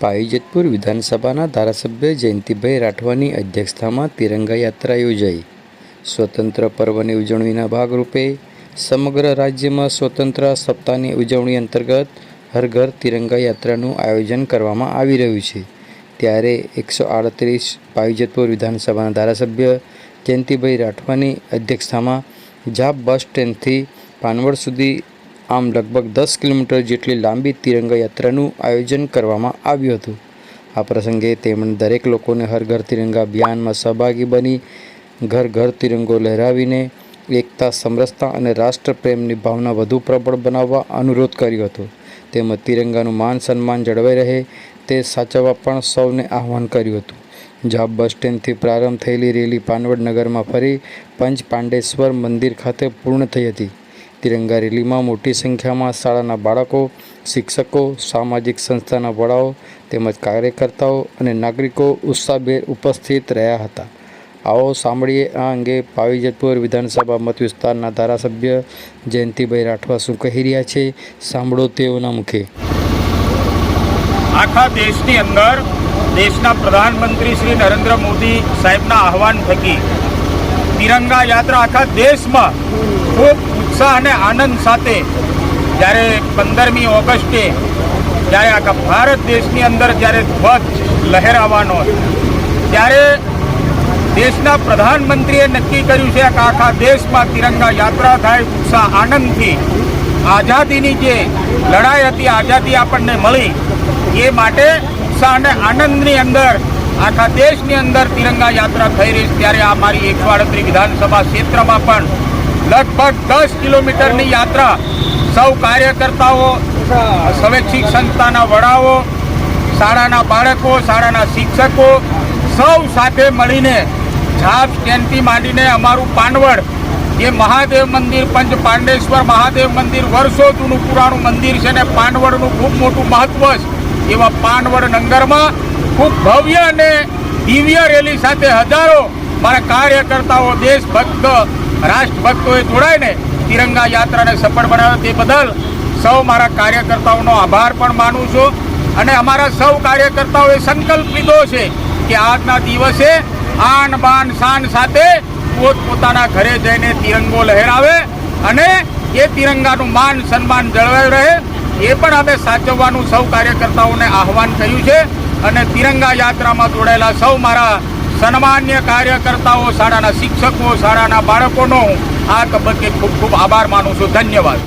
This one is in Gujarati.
પાવીજતપુર વિધાનસભાના ધારાસભ્ય જયંતિભાઈ રાઠવાની અધ્યક્ષતામાં તિરંગા યાત્રા યોજાઈ. સ્વતંત્ર પર્વની ઉજવણીના ભાગરૂપે સમગ્ર રાજ્યમાં સ્વતંત્ર સપ્તાહની ઉજવણી અંતર્ગત હર ઘર તિરંગા યાત્રાનું આયોજન કરવામાં આવી રહ્યું છે. ત્યારે એકસો આડત્રીસ પાવીજતપુર વિધાનસભાના ધારાસભ્ય જયંતિભાઈ રાઠવાની અધ્યક્ષતામાં જાપ બસ સ્ટેન્ડથી પાનવડ સુધી આમ લગભગ દસ કિલોમીટર જેટલી લાંબી તિરંગા યાત્રાનું આયોજન કરવામાં આવ્યું હતું. આ પ્રસંગે તેમણે દરેક લોકોને હર ઘર તિરંગા અભિયાનમાં સહભાગી બની, ઘર ઘર તિરંગો લહેરાવીને એકતા, સમરસતા અને રાષ્ટ્રપ્રેમની ભાવના વધુ પ્રબળ બનાવવા અનુરોધ કર્યો હતો. તેમજ તિરંગાનું માન સન્માન જળવાઈ રહે તે સાચવવા પણ સૌને આહવાન કર્યું હતું. જાબ બસ સ્ટેન્ડથી પ્રારંભ થયેલી રેલી પાનવડ નગરમાં ફરી પંચ પાંડેશ્વર મંદિર ખાતે પૂર્ણ થઈ હતી. તિરંગા રેલીમાં મોટી સંખ્યામાં શાળાના બાળકો, શિક્ષકો, સામાજિક સંસ્થાના વડાઓ તેમજ કાર્યકર્તાઓ અને નાગરિકો ઉત્સાહભેર ઉપસ્થિત રહ્યા હતા. આવો સાંભળીએ આ અંગે પાવીજતપુર વિધાનસભા મત વિસ્તારના ધારાસભ્ય જયંતિભાઈ રાઠવા શું કહી રહ્યા છે, સાંભળો તેઓના મુખે. આખા દેશની અંદર દેશના પ્રધાનમંત્રી શ્રી નરેન્દ્ર મોદી સાહેબના આહવાન થકી તિરંગા યાત્રા આખા દેશમાં ખૂબ ઉત્સાહ અને આનંદ સાથે જ્યારે પંદરમી ઓગસ્ટે જ્યારે આખા ભારત દેશની અંદર જ્યારે ધ્વજ લહેરાવાનો ત્યારે દેશના પ્રધાનમંત્રીએ નક્કી કર્યું છે કે આખા દેશમાં તિરંગા યાત્રા થાય, ઉત્સાહ, આનંદથી. આઝાદીની જે લડાઈ હતી, આઝાદી આપણને મળી. એ માટે ઉત્સાહ અને આનંદની અંદર, આખા દેશની અંદર તિરંગા યાત્રા થઈ રહી છે. ત્યારે આ મારી એકસો વિધાનસભા ક્ષેત્રમાં પણ લગભગ દસ કિલોમીટરની યાત્રા સૌ કાર્યકર્તાઓ સ્વૈચ્છિક સંસ્થાના વડાઓ, શાળાના બાળકો, શાળાના શિક્ષકો સૌ સાથે મળીને છાપ સ્ટેન્ડથી માંડીને અમારું પાનવડ, જે મહાદેવ મંદિર, પંચ પાંડેશ્વર મહાદેવ મંદિર વર્ષો જૂનું પુરાણું મંદિર છે ને પાનવડનું ખૂબ મોટું મહત્વ છે. એવા પાનવડ નંગરમાં ખૂબ ભવ્ય અને દિવ્ય રેલી સાથે હજારો મારા કાર્યકર્તાઓ, દેશભક્ત રાષ્ટ્રભક્તોએ જોડાઈને તિરંગા યાત્રાને સફળ બનાવ્યો. તે બદલ સૌ મારા કાર્યકર્તાઓનો આભાર પણ માનું છું અને અમારા સૌ કાર્યકર્તાઓએ સંકલ્પ લીધો છે કે આજના દિવસે આન બાન શાન સાથે પોતપોતાના ઘરે જઈને તિરંગો લહેરાવે અને એ તિરંગાનું માન સન્માન જળવાઈ રહે એ પણ અમે સાચવવાનું સૌ કાર્યકર્તાઓને આહવાન કર્યું છે અને તિરંગા યાત્રામાં જોડાયેલા સૌ મારા સન્માન્ય કાર્યકર્તાઓ શાળાના શિક્ષકો શાળાના બાળકોનો આ તબક્કે ખૂબ ખૂબ આભાર માનું છું. ધન્યવાદ.